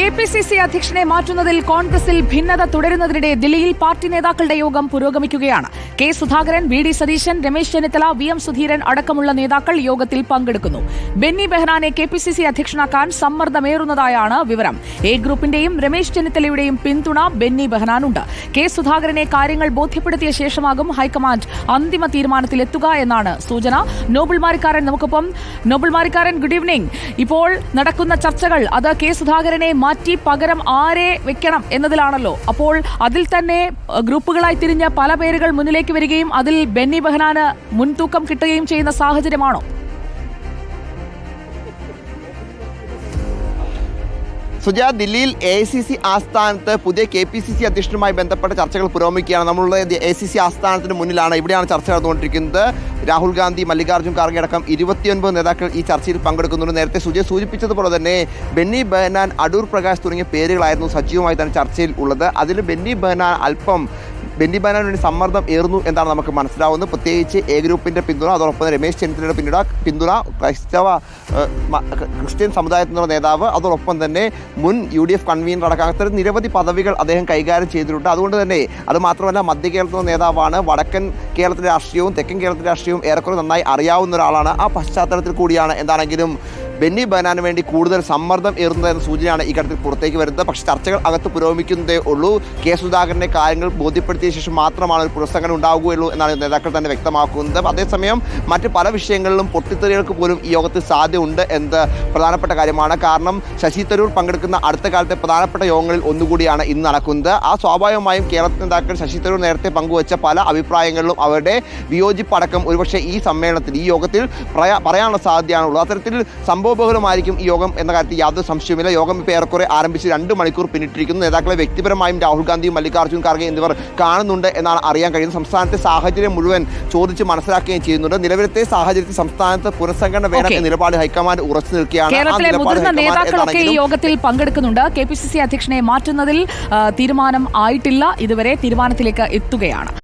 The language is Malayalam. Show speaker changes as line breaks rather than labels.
കെ പി സി സി അധ്യക്ഷനെ മാറ്റുന്നതിൽ കോൺഗ്രസിൽ ഭിന്നത തുടരുന്നതിനിടെ ദില്ലിയിൽ പാർട്ടി നേതാക്കളുടെ യോഗം പുരോഗമിക്കുകയാണ്. K Sudhakaran V D Satheesan Ramesh Chennithala V M Sudheeran അടക്കമുള്ള നേതാക്കൾ യോഗത്തിൽ പങ്കെടുക്കുന്നു. ബെന്നി ബെഹ്റാനെ കെ പി സി സി അധ്യക്ഷനാക്കാൻ സമ്മർദ്ദമേറുന്നതായാണ് വിവരം. എ ഗ്രൂപ്പിന്റെയും രമേശ് ചെന്നിത്തലയുടെയും പിന്തുണ ബെന്നി ബെഹ്റാനുണ്ട്. കെ സുധാകരനെ കാര്യങ്ങൾ ബോധ്യപ്പെടുത്തിയ ശേഷമാകും ഹൈക്കമാൻഡ് അന്തിമ തീരുമാനത്തിലെത്തുക എന്നാണ് സൂചന. നോബിൾ മാരിക്കാരൻ നമുക്കൊപ്പം നോബിൾ മാരിക്കാരൻ ഗുഡ് ഈവനിംഗ്. ഇപ്പോൾ നടക്കുന്ന ചർച്ചകൾ അത് കെ സുധാകരനെ മാറ്റി പകരം ആരെ വെക്കണം എന്നതിലാണല്ലോ. അപ്പോൾ അതിൽ തന്നെ ഗ്രൂപ്പുകളായി തിരിഞ്ഞ പല പേരുകൾ മുന്നിലേക്ക് വരികയും അതിൽ ബെന്നി ബെഹനാന് മുൻതൂക്കം കിട്ടുകയും ചെയ്യുന്ന സാഹചര്യമാണോ?
സുജ ദില്ലിയിൽ എ സി സി ആസ്ഥാനത്ത് പുതിയ കെ പി സി സി അധ്യക്ഷനുമായി ബന്ധപ്പെട്ട ചർച്ചകൾ പുരോഗമിക്കുകയാണ്. നമ്മളുടെ എ സി സി ആസ്ഥാനത്തിന് മുന്നിലാണ്. ഇവിടെയാണ് ചർച്ച നടന്നുകൊണ്ടിരിക്കുന്നത്. രാഹുൽ ഗാന്ധി മല്ലികാർജുൻ ഖാർഗെ അടക്കം ഇരുപത്തിയൊൻപത് നേതാക്കൾ ഈ ചർച്ചയിൽ പങ്കെടുക്കുന്നുണ്ട്. നേരത്തെ സുജയ് സൂചിപ്പിച്ചതുപോലെ തന്നെ ബെന്നി ബെഹനാൻ അടൂർ പ്രകാശ് തുടങ്ങിയ പേരുകളായിരുന്നു സജീവമായി തന്നെ ചർച്ചയിൽ ഉള്ളത്. അതിൽ ബെന്നി ബെഹനാൻ അല്പം ബെന്നി ബാനാൻ വേണ്ടി സമ്മർദ്ദം ഏറുന്നു എന്നാണ് നമുക്ക് മനസ്സിലാവുന്നത്. പ്രത്യേകിച്ച് എ ഗ്രൂപ്പിന്റെ പിന്തുണ അതോടൊപ്പം രമേശ് ചെന്നിത്തലയുടെ പിന്തുണ പിന്തുണ ക്രൈസ്തവ ക്രിസ്ത്യൻ സമുദായത്തിൽ നിന്നുള്ള നേതാവ് അതോടൊപ്പം തന്നെ മുൻ യു ഡി എഫ് കൺവീനർ അടക്കം അത്തരം നിരവധി പദവികൾ അദ്ദേഹം കൈകാര്യം ചെയ്തിട്ടുണ്ട്. അതുകൊണ്ട് തന്നെ അത് മാത്രമല്ല മധ്യ കേരളത്തിലെ നേതാവാണ്. വടക്കൻ കേരളത്തിലെ രാഷ്ട്രീയവും തെക്കൻ കേരളത്തിലെ രാഷ്ട്രീയവും ഏറെക്കുറെ നന്നായി അറിയാവുന്ന ഒരാളാണ്. ആ പശ്ചാത്തലത്തിൽ കൂടിയാണ് എന്താണെങ്കിലും ബെന്നി ബനാന് വേണ്ടി കൂടുതൽ സമ്മർദ്ദം ഏറുന്നതെന്ന സൂചനയാണ് ഈ ഘട്ടത്തിൽ പുറത്തേക്ക് വരുന്നത്. പക്ഷേ ചർച്ചകൾ അകത്ത് പുരോഗമിക്കുന്നതേ ഉള്ളൂ. കെ സുധാകരനെ കാര്യങ്ങൾ ബോധ്യപ്പെടുത്തിയ ശേഷം മാത്രമാണ് ഒരു പുരസ്സംഗം ഉണ്ടാവുകയുള്ളൂ എന്നാണ് നേതാക്കൾ തന്നെ വ്യക്തമാക്കുന്നത്. അതേസമയം മറ്റ് പല വിഷയങ്ങളിലും പൊട്ടിത്തെറികൾക്ക് പോലും ഈ യോഗത്തിൽ സാധ്യതയുണ്ട് എന്നത് പ്രധാനപ്പെട്ട കാര്യമാണ്. കാരണം ശശി തരൂർ പങ്കെടുക്കുന്ന അടുത്ത കാലത്തെ പ്രധാനപ്പെട്ട യോഗങ്ങളിൽ ഒന്നുകൂടിയാണ് ഇന്ന് നടക്കുന്നത്. ആ സ്വാഭാവികമായും കേരളത്തിൽ നേതാക്കൾ ശശി തരൂർ നേരത്തെ പങ്കുവച്ച പല അഭിപ്രായങ്ങളിലും അവരുടെ വിയോജിപ്പടക്കം ഒരുപക്ഷെ ഈ സമ്മേളനത്തിൽ ഈ യോഗത്തിൽ പറയാ- പറയാനുള്ള സാധ്യതയാണുള്ളത്. അത്തരത്തിൽ സംഭവബഹുലമായിരിക്കും ഈ യോഗം എന്ന കാര്യത്തിൽ യാതൊരു സംശയവുമില്ല. യോഗം ഇപ്പോൾ ഏറെക്കുറെ ആരംഭിച്ച് രണ്ട് മണിക്കൂർ പിന്നിട്ടിരിക്കുന്നു. നേതാക്കളെ വ്യക്തിപരമായും രാഹുൽ ഗാന്ധിയും മല്ലികാർജുൻ ഖാർഗെ എന്നിവർ കാണുന്നുണ്ട് എന്നാണ് അറിയാൻ കഴിയുന്നത്. സംസ്ഥാനത്തെ സാഹചര്യം മുഴുവൻ ചോദിച്ച് മനസ്സിലാക്കുകയും ചെയ്യുന്നുണ്ട്. നിലവിലത്തെ സാഹചര്യത്തിൽ സംസ്ഥാനത്ത് പുനഃസംഘടന വേണം. എന്ന നിലപാട് ഹൈക്കമാൻഡ് ഉറച്ചു നിൽക്കുകയാണ്. ആ
കേരളത്തിലെ മുതിർന്ന നേതാക്കളൊക്കെ ഈ യോഗത്തിൽ പങ്കെടുക്കുന്നുണ്ട്. കെ പി സി സി അധ്യക്ഷനെ മാറ്റുന്നതിൽ തീരുമാനം ആയിട്ടില്ല. ഇതുവരെ തീരുമാനത്തിലേക്ക് എത്തുകയാണ്.